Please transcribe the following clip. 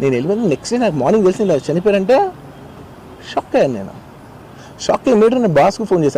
నేను వెళ్ళిపోయిన next day నాకు మార్నింగ్ తెలిసి ఇలా చనిపోయారంటే? షాక్ అయ్యాను నేను. షాక్ అయ్యి ఇమీడియట్ నేను బాస్కు ఫోన్ చేశాను.